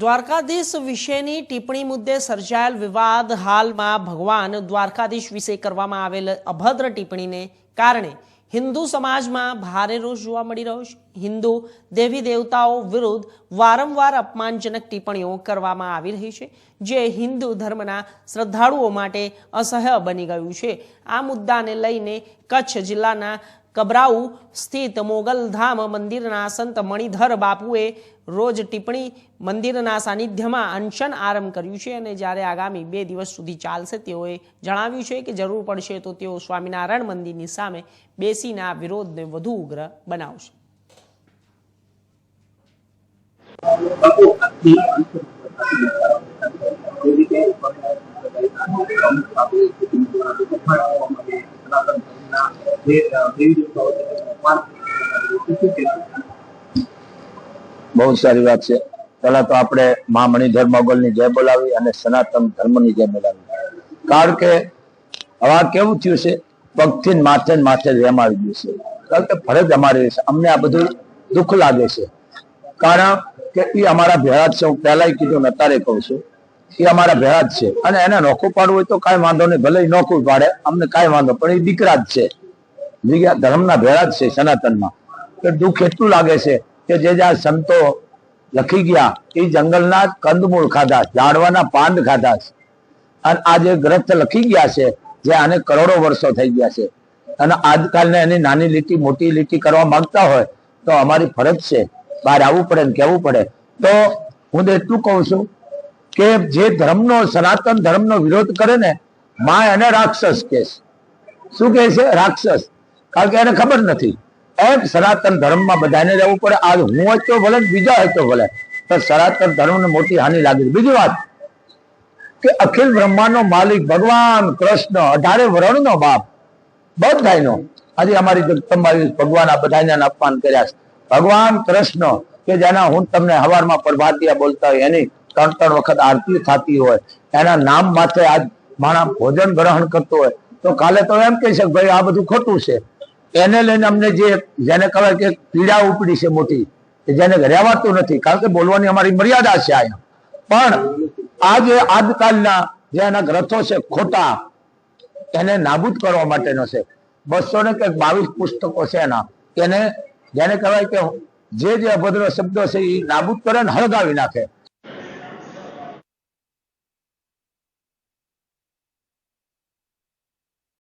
દ્વારકાધીશ વિશેની ટિપ્પણી મુદ્દે સર્જાયેલ વિવાદ હાલમાં ભગવાન દ્વારકાધીશ વિશે કરવામાં આવેલ અભદ્ર ટિપ્પણીને કારણે હિન્દુ સમાજમાં ભારે રોષ જોવા મળી રહ્યો છે. હિન્દુ દેવી દેવતાઓ વિરુદ્ધ વારંવાર અપમાનજનક ટિપ્પણીઓ કરવામાં આવી રહી છે, જે હિન્દુ ધર્મના શ્રદ્ધાળુઓ માટે અસહ્ય બની ગયું છે. આ મુદ્દાને લઈને કચ્છ જિલ્લાના કબરાઉ સ્થિત મોગલધામ મંદિરના સંત મણિધર બાપુએ રોજ ટિપ્પણી મંદિરના સાનિધ્યમાં અનશન આરંભ કર્યું છે અને જ્યારે આગામી બે દિવસ સુધી ચાલશે, તેઓએ જણાવ્યું છે કે જરૂર પડશે તો તેઓ સ્વામિનારાયણ મંદિરની સામે બેસીને આ વિરોધને વધુ ઉગ્ર બનાવશે. બહુ સારી વાત છે. પેલા તો આપણે મા મણિધર મોગલની જય બોલાવી અને સનાતન ધર્મની જય બોલાવી. કારણ કે હવે કેવું થયું છે? પગથી માથે માથે રેમ આવી ગયું છે. કારણ કે ફરજ અમારી છે. અમને આ બધું દુઃખ લાગે છે. કારણ કે એ અમારા ભેળા જ છે. હું પહેલા કીધું ને અત્યારે કહું છું. એ અમારા ભેળા જ છે. અને એને નોખું પાડવું હોય તો કાંઈ વાંધો નહીં. ભલે નોખું પાડે. અમને કાંઈ વાંધો પણ એ દીકરા જ છે. દીકરા ધર્મના ભેળા જ છે સનાતનમાં. તો દુઃખ એટલું લાગે છે કે જે જ્યાં સંતો લખી ગયા, એ જંગલના કંદમૂળ ખાધા, ઝાડવાના પાંદ ખાધા અને આ જે ગ્રંથ લખી ગયા છે, જે આને કરોડો વર્ષો થઈ ગયા છે. અને આજકાલને એની નાની લીટી, મોટી લીટી કરવા માંગતા હોય, તો અમારી ફરજ છે, બહાર આવવું પડે ને કહેવું પડે. તો હું તો એટલું કહું છું કે જે ધર્મનો, સનાતન ધર્મનો વિરોધ કરે ને માં એને રાક્ષસ કે શું કહે છે? રાક્ષસ. કારણ કે એને ખબર નથી. એમ સનાતન ધર્મમાં બધાને રહેવું પડે. આજ હું હોય ભલે બીજા હતો ભલે. પણ સનાતન ધર્મને મોટી હાનિ લાગી બીજી વાત કે અખિલ બ્રહ્માંડનો માલિક ભગવાન કૃષ્ણ, અઢારે વર્ણનો બાપ, બધાયનો. આજે અમારી જગદંબાઈ ભગવાન આ બધાને અપમાન કર્યા છે. ભગવાન કૃષ્ણ, કે જેના હું તમને હવારમાં પ્રભાતિયા બોલતા હોય, એની ત્રણ ત્રણ વખત આરતી થતી હોય, એના નામ માથે આજ માણા ભોજન ગ્રહણ કરતો હોય, તો કાલે તો એમ કહી શકે ભાઈ આ બધું ખોટું છે. એને લઈને અમને જે જેને કહેવાય કે પીડા ઉપડી છે મોટી, કે જેને રહેવાતું નથી, કારણ કે બોલવાની અમારી મર્યાદા છે અહીંયા પણ આ જે આજકાલના જે એના ગ્રંથો છે ખોટા, એને નાબૂદ કરવા માટેનો છે. બસો ને કંઈક બાવીસ પુસ્તકો છે એના એને જેને કહેવાય કે જે જે અભદ્ર શબ્દો છે એ નાબૂદ કરે ને હળગાવી નાખે.